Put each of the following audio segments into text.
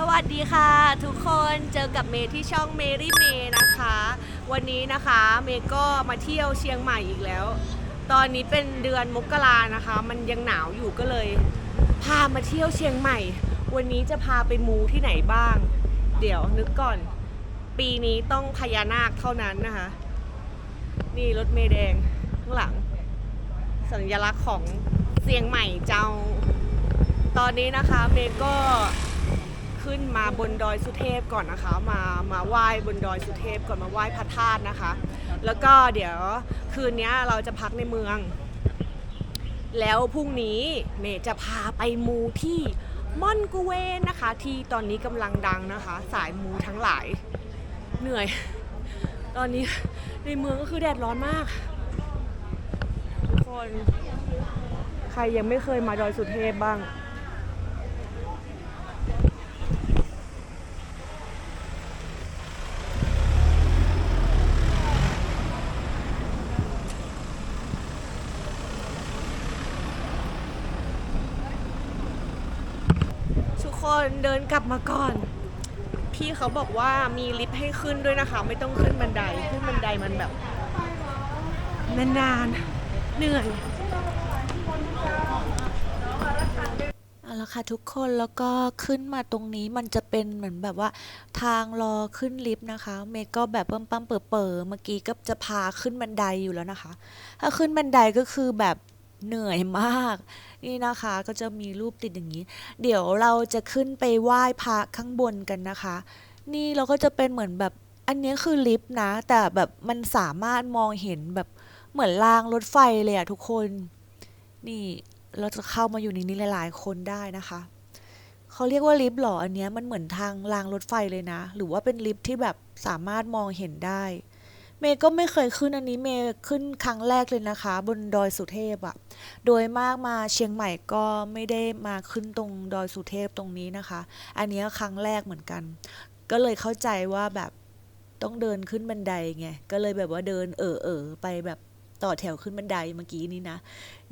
สวัสดีค่ะทุกคนเจอกับเมย์ที่ช่องเมรี่เมย์นะคะ วันนี้นะคะเมย์ก็มาเที่ยวเชียงใหม่อีกแล้ว ตอนนี้เป็นเดือนมกรานะคะ มันยังหนาวอยู่ก็เลย พามาเที่ยวเชียงใหม่ วันนี้จะพาไปมูที่ไหนบ้าง เดี๋ยวนึกก่อน ปีนี้ต้องพญานาคเท่านั้นนะคะ นี่รถเมย์แดงข้างหลัง สัญลักษณ์ของเชียงใหม่เจ้า ตอนนี้นะคะเมย์ก็ ขึ้นมาบนดอยสุเทพก่อนนะคะ มามาไหว้บนดอยสุเทพก่อนมาไหว้พระธาตุนะคะ แล้วก็เดี๋ยวคืนนี้เราจะพักในเมือง แล้วพรุ่งนี้เมย์จะพาไปมูที่ม่อนกูเวนนะคะ ที่ตอนนี้กำลังดังนะคะ สายมูทั้งหลายเหนื่อย ตอนนี้ในเมืองก็คือแดดร้อนมากทุกคน ใครยังไม่เคยมาดอยสุเทพบ้าง คนเดินกลับมาก่อน พี่เขาบอกว่ามีลิฟต์ให้ขึ้นด้วยนะคะ ไม่ต้องขึ้นบันไดขึ้นบันไดมันแบบนานๆเหนื่อยเอาละค่ะทุกคนแล้วก็ขึ้นมาตรงนี้มันจะเป็นเหมือนแบบว่าทางรอขึ้นลิฟต์นะคะ เมย์ก็แบบปั๊มปั๊มๆเปิดเปิดเมื่อกี้ก็จะพาขึ้นบันไดอยู่แล้วนะคะ ถ้าขึ้นบันไดก็คือแบบเหนื่อยมาก นี่นะคะก็จะมีรูปติดอย่างนี้ เดี๋ยวเราจะขึ้นไปไหว้พระข้างบนกันนะคะ นี่เราก็จะเป็นเหมือนแบบอันนี้คือลิฟต์นะ แต่แบบมันสามารถมองเห็นแบบเหมือนรางรถไฟเลยอะทุกคน นี่เราจะเข้ามาอยู่ในนี้หลาย ๆ คนได้นะคะเขาเรียกว่าลิฟต์หรออันเนี้ยมันเหมือนทางรางรถไฟเลยนะ หรือว่าเป็นลิฟต์ที่แบบสามารถมองเห็นได้ เมย์ก็ไม่เคยขึ้นอันนี้เมย์ขึ้นครั้งแรกเลยนะคะ บนดอยสุเทพอะโดยมากมาเชียงใหม่ก็ไม่ได้มาขึ้นตรงดอยสุเทพตรงนี้นะคะ อันนี้ครั้งแรกเหมือนกัน ก็เลยเข้าใจว่าแบบต้องเดินขึ้นบันไดไงก็เลยแบบว่าเดินเออเออไปแบบต่อแถวขึ้นบันไดเมื่อกี้นี้นะ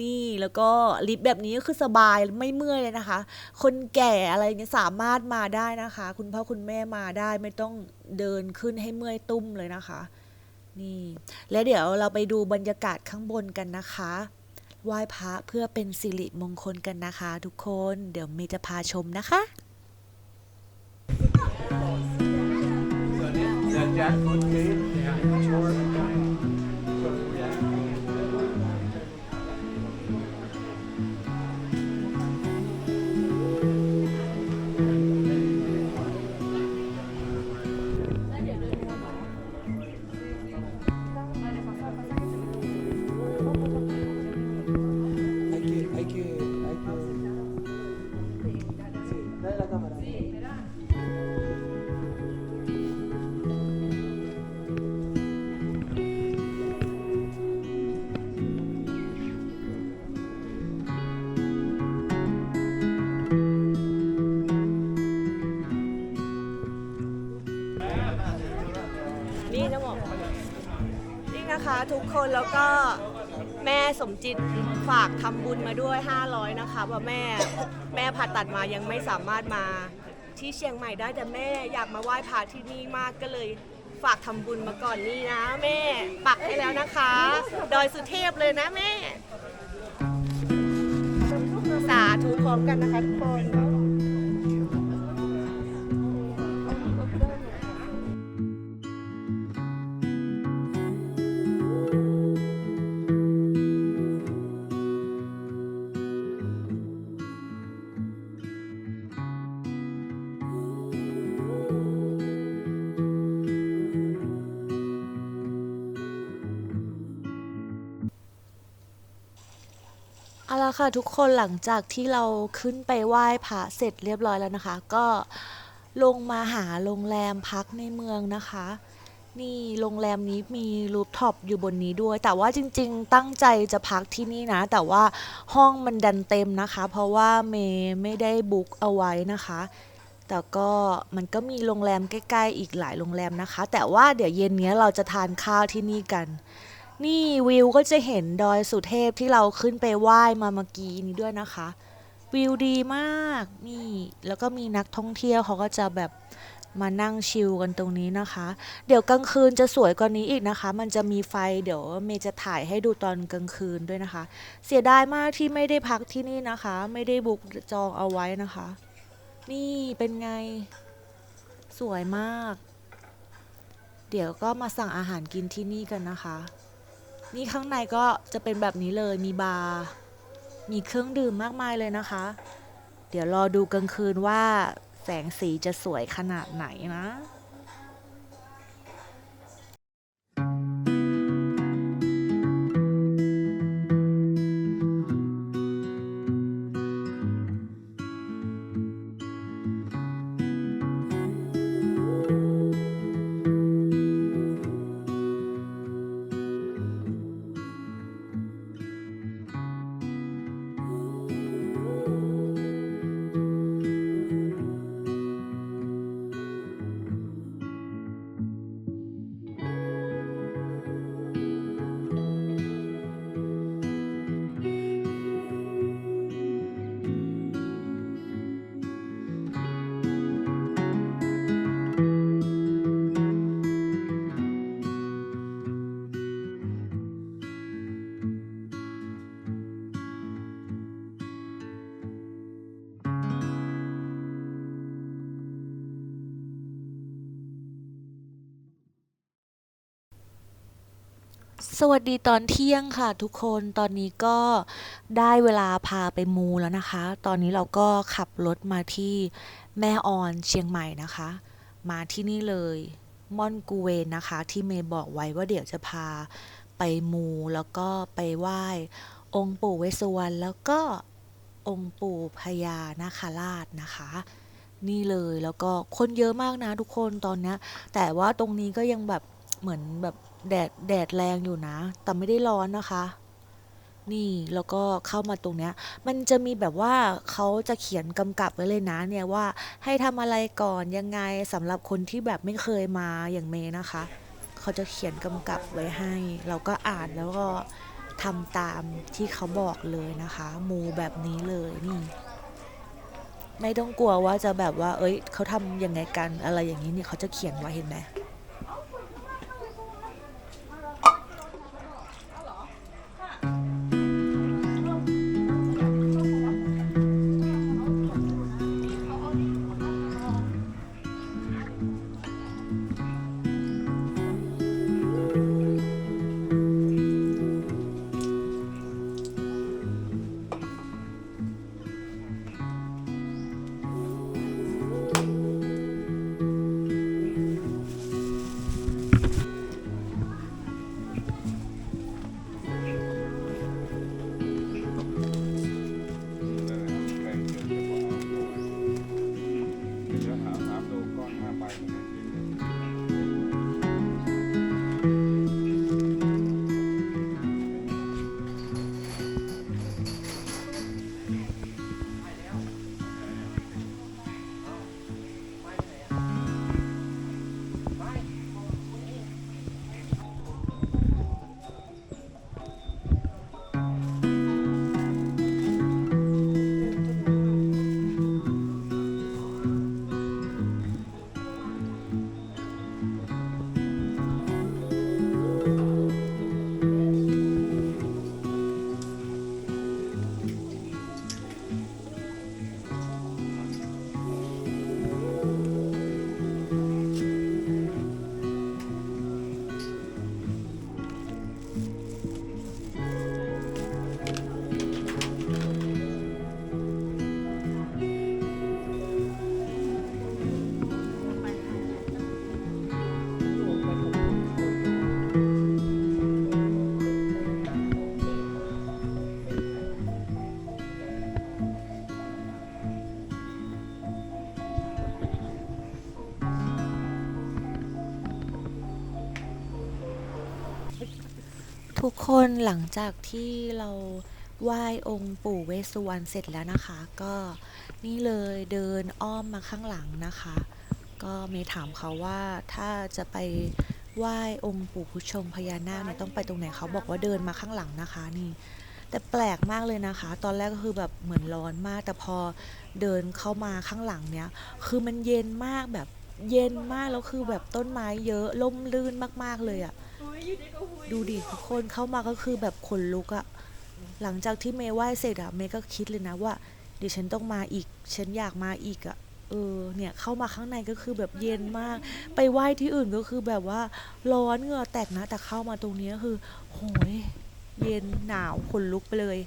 นี่แล้วก็ลิฟต์แบบนี้ก็คือสบายไม่เมื่อยเลยนะคะ คนแก่อะไรเงี้ยสามารถมาได้นะคะ คุณพ่อคุณแม่มาได้ไม่ต้องเดินขึ้นให้เมื่อยตุ้มเลยนะคะ นี่ และเดี๋ยวเราไปดูบรรยากาศข้างบนกันนะคะไหว้พระเพื่อเป็นสิริมงคลกันนะคะ ทุกคนเดี๋ยวเมย์จะพาชมนะคะ The jackfruit cake, yeah, sure. ทุกคนแล้วก็แม่สมจิตฝากทำบุญมาด้วย 500 นะคะว่าแม่แม่ผ่าตัดมายังไม่สามารถมาที่เชียงใหม่ได้แต่แม่อยากมาไหว้พระที่นี่มากก็เลยฝากทำบุญมาก่อนนี่นะ แม่ปักให้แล้วนะคะ ดอยสุเทพเลยนะแม่ สาธุพร้อมกันนะคะทุกคน ค่ะทุกคนหลังจากที่เราขึ้นไปไหว้พระเสร็จเรียบร้อยแล้วนะคะ ก็ลงมาหาโรงแรมพักในเมืองนะคะ นี่โรงแรมนี้มีรูฟท็อปอยู่บนนี้ด้วย แต่ว่าจริงๆตั้งใจจะพักที่นี่นะ แต่ว่าห้องมันดันเต็มนะคะ เพราะว่าเมย์ไม่ได้บุ๊กเอาไว้นะคะแต่ก็มันก็มีโรงแรมใกล้ ๆ อีกหลายโรงแรมนะคะ แต่ว่าเดี๋ยวเย็นนี้เราจะทานข้าวที่นี่กัน นี่วิวก็จะเห็นดอยสุเทพที่เราขึ้นไปไหว้มาเมื่อกี้นี้ด้วยนะคะ วิวดีมากนี่แล้วก็มีนักท่องเที่ยวเขาก็จะแบบมานั่งชิลกันตรงนี้นะคะ เดี๋ยวกลางคืนจะสวยกว่านี้อีกนะคะ มันจะมีไฟเดี๋ยวเมย์จะถ่ายให้ดูตอนกลางคืนด้วยนะคะ เสียดายมากที่ไม่ได้พักที่นี่นะคะ ไม่ได้บุกจองเอาไว้นะคะ นี่เป็นไงสวยมาก เดี๋ยวก็มาสั่งอาหารกินที่นี่กันนะคะ นี่ข้างในก็จะเป็นแบบนี้เลยมีบาร์มีเครื่องดื่มมากมายเลยนะคะ เดี๋ยวรอดูกลางคืนว่าแสงสีจะสวยขนาดไหนนะ สวัสดีตอนเที่ยงค่ะทุกคนตอนนี้ก็ได้เวลาพาไปมูแล้วนะคะ ตอนนี้เราก็ขับรถมาที่แม่ออนเชียงใหม่นะคะ มาที่นี่เลยม่อนกูเวนนะคะ ที่เมย์บอกไว้ว่าเดี๋ยวจะพาไปมูแล้วก็ไปไหว้องค์ปู่เวสสุวรรณแล้วก็องค์ปู่พญานาคราชนะคะนี่เลยแล้วก็คนเยอะมากนะทุกคนตอนนี้แต่ว่าตรงนี้ก็ยังแบบเหมือนแบบ แดดแดดแรงอยู่นะ แต่ไม่ได้ร้อนนะคะ นี่แล้วก็เข้ามาตรงเนี้ย มันจะมีแบบว่าเขาจะเขียนกำกับไว้เลยนะ เนี่ยว่าให้ทำอะไรก่อนยังไงสำหรับคนที่แบบไม่เคยมาอย่างเมย์นะคะ เขาจะเขียนกำกับไว้ให้ เราก็อ่านแล้วก็ทำตามที่เขาบอกเลยนะคะ มูแบบนี้เลยนี่ไม่ต้องกลัวว่าจะแบบว่า เอ้ย เขาทำยังไงกันอะไรอย่างนี้เนี่ยเขาจะเขียนไว้เห็นไหม คนหลังจากที่เราไหว้องค์ปู่เวสสุวรรณเสร็จแล้วนะคะ ก็นี่เลยเดินอ้อมมาข้างหลังนะคะ ก็เมย์ถามเขาว่าถ้าจะไปไหว้องค์ปู่ผู้ชมพญานาคเนี่ยต้องไปตรงไหนเขาบอกว่าเดินมาข้างหลังนะคะนี่ แต่แปลกมากเลยนะคะ ตอนแรกก็คือแบบเหมือนร้อนมาก แต่พอเดินเข้ามาข้างหลังเนี้ยคือมันเย็นมากแบบเย็นมากแล้วคือแบบต้นไม้เยอะล่มลื่นมากๆเลยอะ ดูดิทุกคนเข้ามาก็คือแบบขนลุกอะหลังจากที่เมย์ไหว้เสร็จอะเมย์ก็คิดเลยนะว่าเดี๋ยวฉันต้องมาอีก ฉันอยากมาอีกอะเออเนี่ยเข้ามาข้างในก็คือแบบเย็นมาก ไปไหว้ที่อื่นก็คือแบบว่าร้อนเหงื่อแตกนะ แต่เข้ามาตรงนี้ก็คือโหยเย็นหนาวขนลุกไปเลย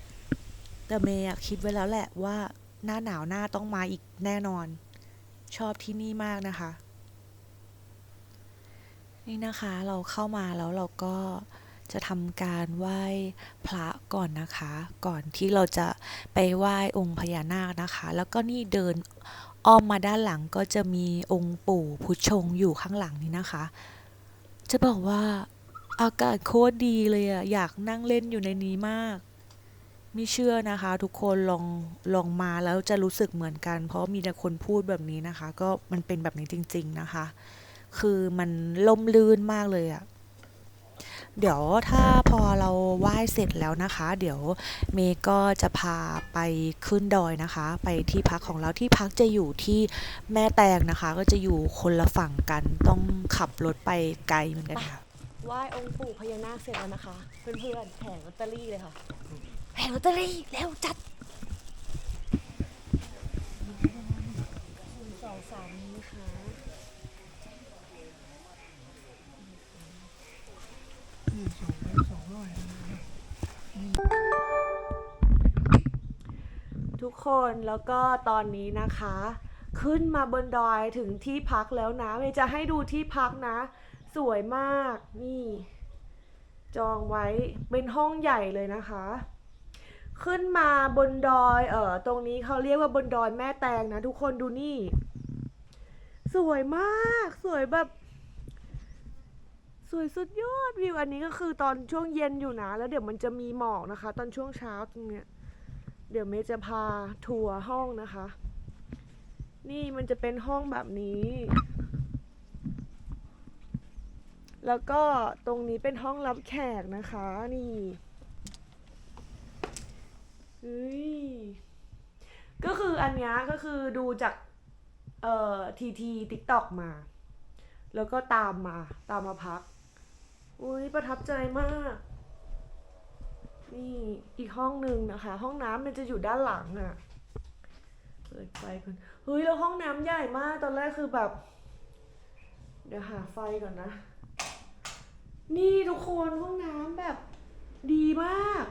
แต่เมย์คิดไว้แล้วแหละว่าหน้าหนาวหน้าต้องมาอีกแน่นอน ชอบที่นี่มากนะคะ นี่นะคะเราเข้ามาแล้วเราก็จะทำการไหว้พระก่อนนะคะ ก่อนที่เราจะไปไหว้องค์พญานาคนะคะ แล้วก็นี่เดินอ้อมมาด้านหลังก็จะมีองค์ปู่พุชงอยู่ข้างหลังนี้นะคะ จะบอกว่าอากาศโคตรดีเลยอะอยากนั่งเล่นอยู่ในนี้มาก ไม่เชื่อนะคะ ทุกคนลองลองมาแล้วจะรู้สึกเหมือนกัน เพราะมีแต่คนพูดแบบนี้นะคะ ก็มันเป็นแบบนี้จริง ๆนะคะ คือมันล่มลื่นมากเลยอะเดี๋ยวถ้าพอเราไหว้เสร็จแล้วนะคะ เดี๋ยวเมย์ก็จะพาไปขึ้นดอยนะคะ ไปที่พักของเราที่พักจะอยู่ที่แม่แตงนะคะ ก็จะอยู่คนละฝั่งกันต้องขับรถไปไกลเหมือนกันค่ะไหว้องค์ปู่พญานาคเสร็จแล้วนะคะ เพื่อนๆแผงลอตเตอรี่เลยค่ะแผงลอตเตอรี่เร็วจัดหนึ่งสองสามนี้นะคะ ทุกคนแล้วก็ตอนนี้นะคะ ขึ้นมาบนดอยถึงที่พักแล้วนะเมย์จะให้ดูที่พักนะ สวยมากนี่ จองไว้เป็นห้องใหญ่เลยนะคะ ขึ้นมาบนดอยเออตรงนี้เขาเรียกว่าบนดอยแม่แตงนะ ทุกคนดูนี่ สวยมากสวยแบบ วยสุดยอดวิวอันนี้ก็คือตอนช่วงเย็นอยู่นะ แล้วเดี๋ยวมันจะมีหมอกนะคะ ตอนช่วงเช้าตรงเนี้ยเดี๋ยวเมย์จะพาทัวร์ห้องนะคะ นี่มันจะเป็นห้องแบบนี้ แล้วก็ตรงนี้เป็นห้องรับแขกนะคะนี่เฮ้ยก็คืออันเนี้ยก็คือดูจากเอ่อทีทีติ๊กตอกมา แล้วก็ตามมาตามมาพัก อุ้ยประทับใจมาก นี่อีกห้องหนึ่งนะคะ ห้องน้ำมันจะอยู่ด้านหลังอะ่ะ เปิดไฟก่อนเฮ้ยแล้วห้องน้ำใหญ่มากตอนแรกคือแบบ เดี๋ยวหาไฟก่อนนะ นี่ทุกคนห้องน้ำแบบดีมาก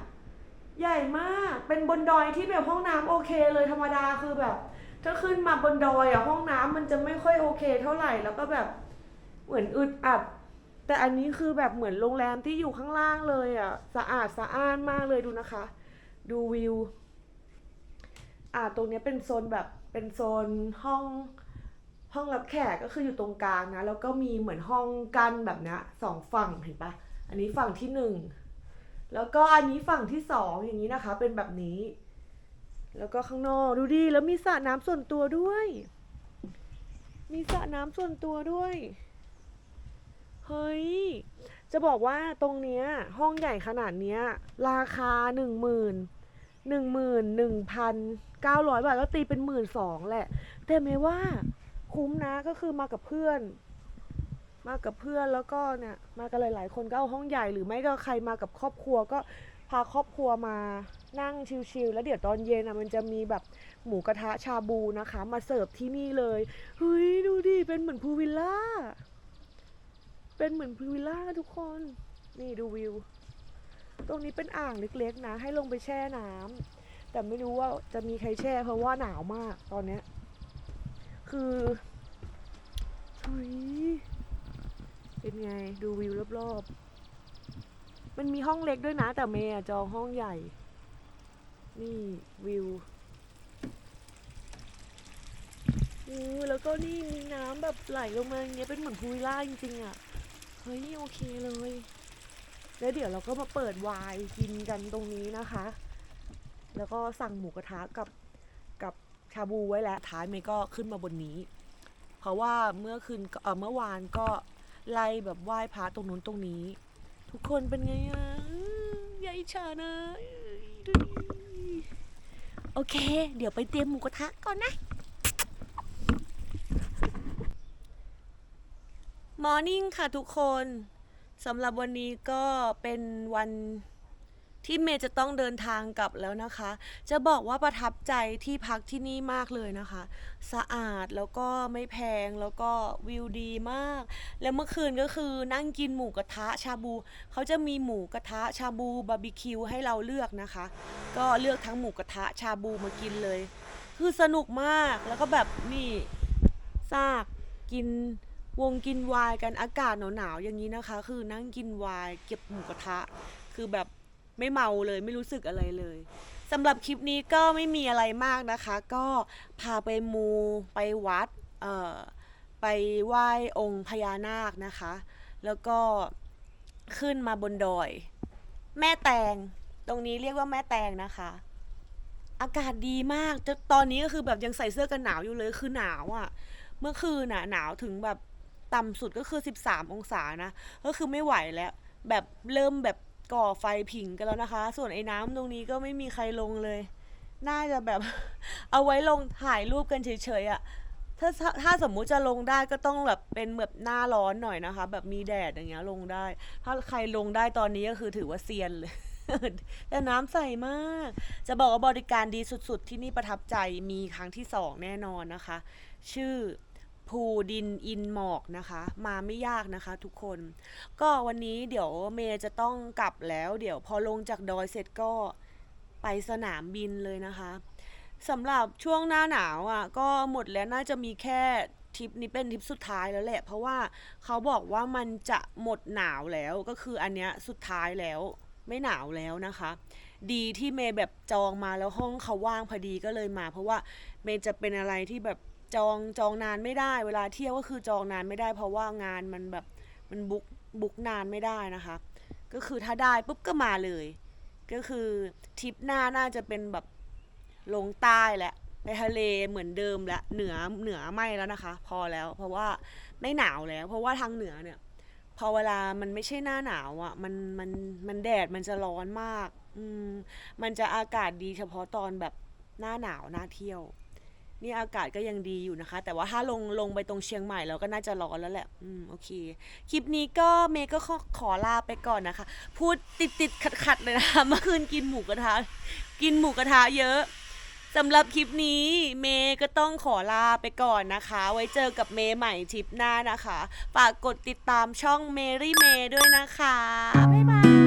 ใหญ่มาก เป็นบนดอยที่แบบห้องน้ำโอเคเลยธรรมดาคือแบบ ถ้าขึ้นมาบนดอยอะห้องน้ำมันจะไม่ค่อยโอเค เท่าไหร่แล้วก็แบบเหมือนอึดอัด แต่อันนี้คือแบบเหมือนโรงแรมที่อยู่ข้างล่างเลยอะ่ะสะอาดสะอ้านมากเลยดูนะคะ ดูวิว อ่าตรงนี้เป็นโซนแบบเป็นโซนห้องห้องรับแขกก็คืออยู่ตรงกลางนะ แล้วก็มีเหมือนห้องกั้นแบบนี้สองฝั่งเห็นปะอันนี้ฝั่งที่หนึ่งแล้วก็อันนี้ฝั่งที่สองอย่างนี้นะคะ เป็นแบบนี้ แล้วก็ข้างนอกดูดิแล้วมีสระน้ำส่วนตัวด้วย มีสระน้ำส่วนตัวด้วย เฮ้ย จะบอกว่าตรงเนี้ยห้องใหญ่ขนาดเนี้ย ราคาหนึ่งหมื่นหนึ่งหมื่นหนึ่งพันเก้าร้อยบาทก็ตีเป็นหมื่นสองแหละ แต่ไม่ว่าคุ้มนะก็คือมากับเพื่อน มากับเพื่อนแล้วก็เนี่ยมากันหลายๆ คนก็เอาห้องใหญ่หรือไม่ก็ใครมากับครอบครัวก็พาครอบครัวมานั่งชิลๆแล้วเดี๋ยวตอนเย็นอะมันจะมีแบบหมูกระทะชาบูนะคะ มาเสิร์ฟที่นี่เลยเฮ้ยดูดิเป็นเหมือนพูลวิลล่า เป็นเหมือนพูลวิลล่าทุกคน นี่ดูวิว ตรงนี้เป็นอ่างเล็กๆนะ ให้ลงไปแช่น้ำแต่ไม่รู้ว่าจะมีใครแช่ เพราะว่าหนาวมากตอนเนี้ย คือเฮ้ยเป็นไง ดูวิวรอบๆ มันมีห้องเล็กด้วยนะ แต่เมย์จองห้องใหญ่ นี่วิวอือแล้วก็นี่มีน้ำแบบไหลลงมาอย่างเงี้ยเป็นเหมือนพูลวิลล่าจริงๆอะ เฮ้ยโอเคเลย แล้วเดี๋ยวเราก็มาเปิดวน์กินกันตรงนี้นะคะ แล้วก็สั่งหมูกระทะกับกับชาบูไว้แล้วท้ายเมย์ก็ขึ้นมาบนนี้ เพราะว่าเมื่อคืนเออเมื่อวานก็ไล่แบบไหว้พระตรงนู้นตรงนี้ ทุกคนเป็นไงอะยาอิจฉานะเอ้ยโอเค เดี๋ยวไปเตรียมหมูกระทะก่อนนะ มอร์นิ่งค่ะทุกคนสำหรับวันนี้ก็เป็นวันที่เมย์จะต้องเดินทางกลับแล้วนะคะ จะบอกว่าประทับใจที่พักที่นี่มากเลยนะคะ สะอาดแล้วก็ไม่แพงแล้วก็วิวดีมาก แล้วเมื่อคืนก็คือนั่งกินหมูกระทะชาบู เขาจะมีหมูกระทะชาบูบาร์บีคิวให้เราเลือกนะคะ ก็เลือกทั้งหมูกระทะชาบูมากินเลย คือสนุกมากแล้วก็แบบนี่ซากกิน วงกินวายกันอากาศหนาวๆอย่างนี้นะคะ คือนั่งกินวายเก็บหมูกระทะ คือแบบไม่เมาเลยไม่รู้สึกอะไรเลยสำหรับคลิปนี้ก็ไม่มีอะไรมากนะคะ ก็พาไปมูไปวัดเอ่อไปไหว้องค์พญานาคนะคะ แล้วก็ขึ้นมาบนดอย แม่แตงตรงนี้เรียกว่าแม่แตงนะคะ อากาศดีมากตอนนี้ก็คือแบบยังใส่เสื้อกันหนาวอยู่เลยคือหนาวอะ่ะ เมื่อคืนน่ะหนาวถึงแบบ ต่ำสุดก็คือ 13 องศานะ ก็คือไม่ไหวแล้ว แบบเริ่มแบบก่อไฟผิงกันแล้วนะคะ ส่วนไอ้น้ำตรงนี้ก็ไม่มีใครลงเลย น่าจะแบบ เอาไว้ลงถ่ายรูปกันเฉยๆอะ่ะถ้าถ้าถ้าสมมุติจะลงได้ก็ต้องแบบเป็นแบบหน้าร้อนหน่อยนะคะ แบบมีแดดอย่างเงี้ยลงได้ ถ้าใครลงได้ตอนนี้ก็คือถือว่าเซียนเลยแต่น้ำใสมาก จะบอกว่าบริการดีสุดๆ ที่นี่ประทับใจมีครั้งที่สองแน่นอนนะคะ ชื่อ ภูดินอินหมอกนะคะ มาไม่ยากนะคะทุกคน ก็วันนี้เดี๋ยวเมย์จะต้องกลับแล้ว เดี๋ยวพอลงจากดอยเสร็จก็ไปสนามบินเลยนะคะสำหรับช่วงหน้าหนาวอะก็หมดแล้วน่าจะมีแค่ทริปนี้เป็นทริปสุดท้ายแล้วแหละ เพราะว่าเขาบอกว่ามันจะหมดหนาวแล้วก็คืออันเนี้ยสุดท้ายแล้วไม่หนาวแล้วนะคะ ดีที่เมย์แบบจองมาแล้วห้องเขาว่างพอดีก็เลยมา เพราะว่าเมย์จะเป็นอะไรที่แบบ จองจองนานไม่ได้ เวลาเที่ยวก็คือจองนานไม่ได้ เพราะว่างานมันแบบมันบุกบุกนานไม่ได้นะคะ ก็คือถ้าได้ปุ๊บก็มาเลย ก็คือทริปหน้าน่าจะเป็นแบบลงใต้แหละไปทะเลเหมือนเดิมและเหนือเหนือไม่แล้วนะคะ พอแล้ว เพราะว่าไม่หนาวแล้ว เพราะว่าทางเหนือเนี่ย พอเวลามันไม่ใช่หน้าหนาวอะ่ะ มันมันมันแดดมันจะร้อนมาก อืมมันจะอากาศดีเฉพาะตอนแบบหน้าหนาวหน้าเที่ยว นี่อากาศก็ยังดีอยู่นะคะ แต่ว่าถ้าลงลงไปตรงเชียงใหม่เราก็น่าจะร้อนแล้วแหละ อืมโอเค คลิปนี้ก็เมย์ก็ขอขอลาไปก่อนนะคะ พูดติดติดขัดขัดเลยนะคะเมื่อคืนกินหมูกระทะ กินหมูกระทะเยอะสำหรับคลิปนี้เมย์ก็ต้องขอลาไปก่อนนะคะ ไว้เจอกับเมย์ใหม่ทริปหน้านะคะ ฝากกดติดตามช่องเมรี่เมย์ด้วยนะคะ บ๊ายบาย